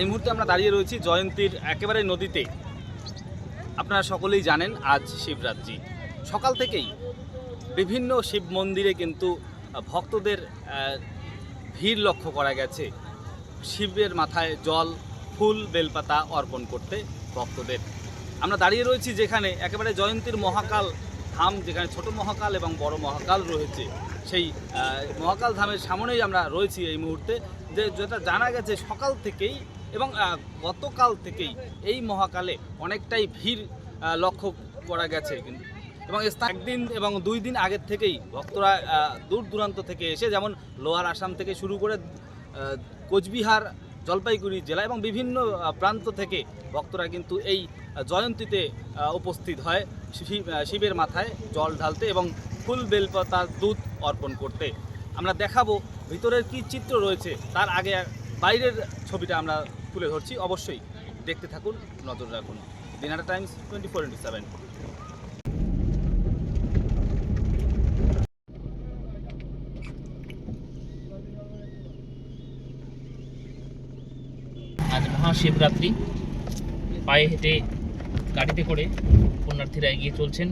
এই মুহূর্তে আমরা দাঁড়িয়ে রয়েছি জয়ন্তীর একেবারে নদীতে। আপনারা সকলেই জানেন আজ শিবরাত্রি। সকাল থেকেই বিভিন্ন শিব মন্দিরে কিন্তু ভক্তদের ভিড় লক্ষ্য করা গেছে। শিবের মাথায় জল, ফুল, বেলপাতা অর্পণ করতে ভক্তদের। আমরা দাঁড়িয়ে রয়েছি যেখানে একেবারে জয়ন্তীর মহাকাল ধাম, যেখানে ছোট মহাকাল এবং বড় মহাকাল রয়েছে। সেই মহাকাল ধামের সামনেই আমরা রয়েছি এই মুহূর্তে। যে, যেটা জানা গেছে, সকাল থেকেই এবং গতকাল থেকেই এই মহাকালে অনেকটাই ভিড় লক্ষ্য করা গেছে কিন্তু। এবং একদিন এবং দুই দিন আগের থেকেই ভক্তরা দূর দূরান্ত থেকে এসে যেমন লোয়ার আসাম থেকে শুরু করে কোচবিহার, জলপাইগুড়ি জেলা এবং বিভিন্ন প্রান্ত থেকে ভক্তরা কিন্তু এই জয়ন্তীতে উপস্থিত হয় শিব- শিবের মাথায় জল ঢালতে এবং ফুল বেলপাতা দুধ অর্পণ করতে। আমরা দেখাবো ভিতরের কি চিত্র রয়েছে, তার আগে বাইরের ছবিটা আমরা তুলে ধরছি, অবশ্যই দেখতে থাকুন, নজর রাখুন। Dinhata Times twenty four into seven আজ মহাশিবরাত্রি। পায়ে হেঁটে গাড়িতে করে পুণ্যার্থীরা এগিয়ে চলছেন।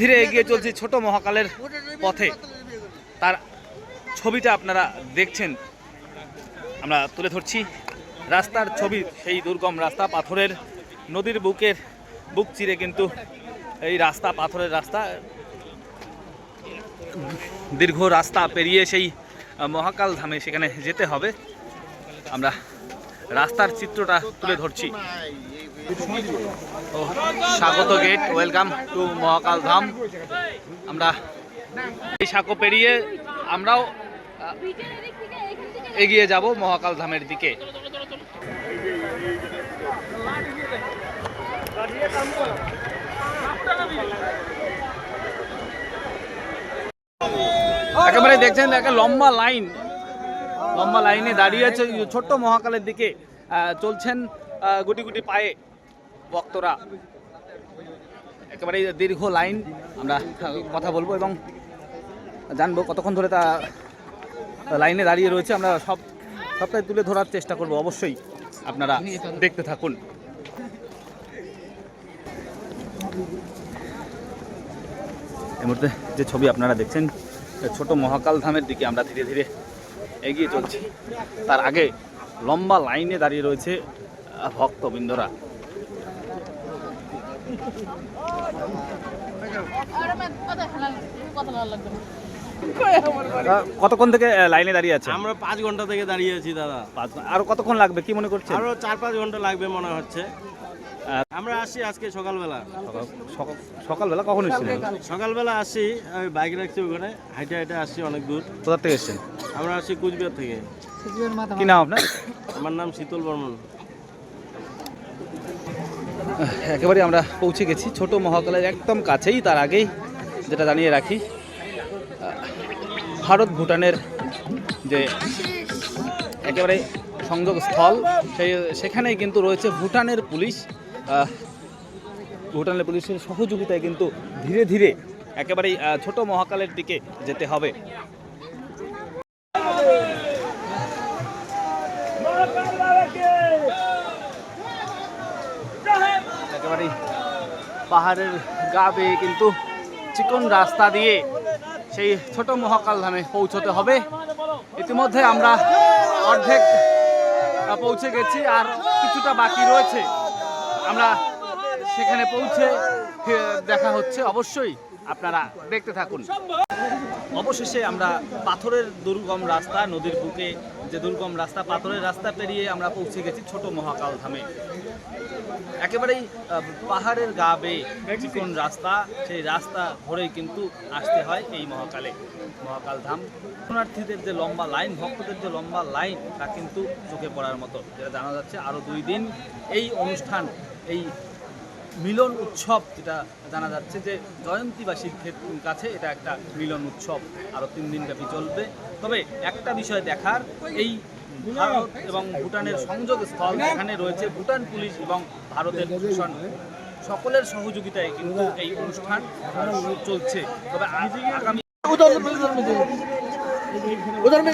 ধীরে ধীরে এগিয়ে চলছি ছোট মহাকালের পথে। তার ছবিটা আপনারা দেখছেন। আমরা তুলে ধরছি। রাস্তার ছবি, সেই দুর্গম রাস্তা, পাথরের নদীর বুকের বুক চিরে কিন্তু এই রাস্তা, পাথরের রাস্তা। দীর্ঘ রাস্তা পেরিয়ে সেই মহাকাল ধামে সেখানে যেতে হবে। আমরা রাস্তার চিত্রটা তুলে ধরছি। ও, স্বাগত gate, welcome to Mahakal Dham. আমরা এই সাঁকো পেরিয়ে আমরাও এগিয়ে যাব মহাকাল ধামের দিকে। একেবারে দেখছেন, একটা লম্বা লাইন লম্বা লাইনে দাঁড়িয়ে আছে ছোট্ট মহাকালের দিকে চলছেন গুটি গুটি পায়ে ভক্তরা। একেবারে দীর্ঘ লাইন আমরা কথা বলব এবং জানব কতক্ষণ ধরে তা লাইনে দাঁড়িয়ে রয়েছে। আমরা সব, সবটাই তুলে ধরার চেষ্টা করব, অবশ্যই আপনারা দেখতে থাকুন। এই মুহূর্তে যে ছবি আপনারা দেখছেন, ছোট মহাকাল ধামের দিকে আমরা ধীরে ধীরে এগিয়ে চলছি। তার আগে লম্বা লাইনে দাঁড়িয়ে রয়েছে ভক্তবৃন্দরা। কতক্ষণ থেকে লাইনে দাঁড়িয়ে আছে? আমরা পাঁচ ঘণ্টা থেকে দাঁড়িয়ে আছি দাদা। পাঁচ আর কতক্ষণ লাগবে? কি মনে করছেন? আরও চার পাঁচ ঘণ্টা লাগবে মনে হচ্ছে। আমরা আসি আজকে সকালবেলা। সকাল- সকাল- সকালবেলা কখন এসেছিলেন? সকালবেলা আসি আমি বাইক রাখছি ওখানে হাইটে হাইটে আসছি অনেক দূর। কোথা থেকে এসেছেন? আমরা আসি কুচবিহার থেকে। কি নাম আপনার? আমার নাম শীতল বর্মন। একেবারে আমরা পৌঁছে গেছি ছোট মহাকালের একদম কাছেই তার আগেই যেটা জানিয়ে রাখি ভারত ভুটানের যে একেবারে সংযোগ স্থল সেই সেখানেই কিন্তু রয়েছে ভুটানের পুলিশ। ভুটানের পুলিশের সহযোগিতায় কিন্তু ধীরে ধীরে একেবারেই ছোট মহাকালের দিকে যেতে হবে। একেবারেই পাহাড়ের গা বেয়ে কিন্তু চিকন রাস্তা দিয়ে সেই ছোট মহাকাল ধামে পৌঁছতে হবে। ইতিমধ্যে আমরা অর্ধেক পৌঁছে গেছি আর কিছুটা বাকি রয়েছে। আমরা সেখানে পৌঁছে দেখা হচ্ছে। অবশ্যই আপনারা দেখতে থাকুন। অবশেষে আমরা পাথরের দুর্গম রাস্তা, নদীর বুকে যে দুর্গম রাস্তা, পাথরের রাস্তা পেরিয়ে আমরা পৌঁছে গেছি ছোট মহাকাল ধামে। একেবারেই পাহাড়ের গা বেয়ে চিকন রাস্তা, সেই রাস্তা ধরেই কিন্তু আসতে হয় এই মহাকালে। মহাকাল ধাম। শরণার্থীদের যে লম্বা লাইন, ভক্তদের যে লম্বা লাইন, তা কিন্তু চোখে পড়ার মতো। যেটা জানা যাচ্ছে আরও দুই দিন এই অনুষ্ঠান এই মিলন উৎসব যেটা জানা যাচ্ছে যে জয়ন্তীবাসীর ক্ষেত- কাছে এটা একটা মিলন উৎসব আরও তিন দিন ব্যাপী চলবে তবে একটা বিষয় দেখার এই ভারত এবং ভুটানের সংযোগ স্থল এখানে রয়েছে ভুটান পুলিশ এবং ভারতের প্রশাসন সকলের সহযোগিতায় কিন্তু এই অনুষ্ঠান আহ, চলছে তবে আ- আগামী उधर में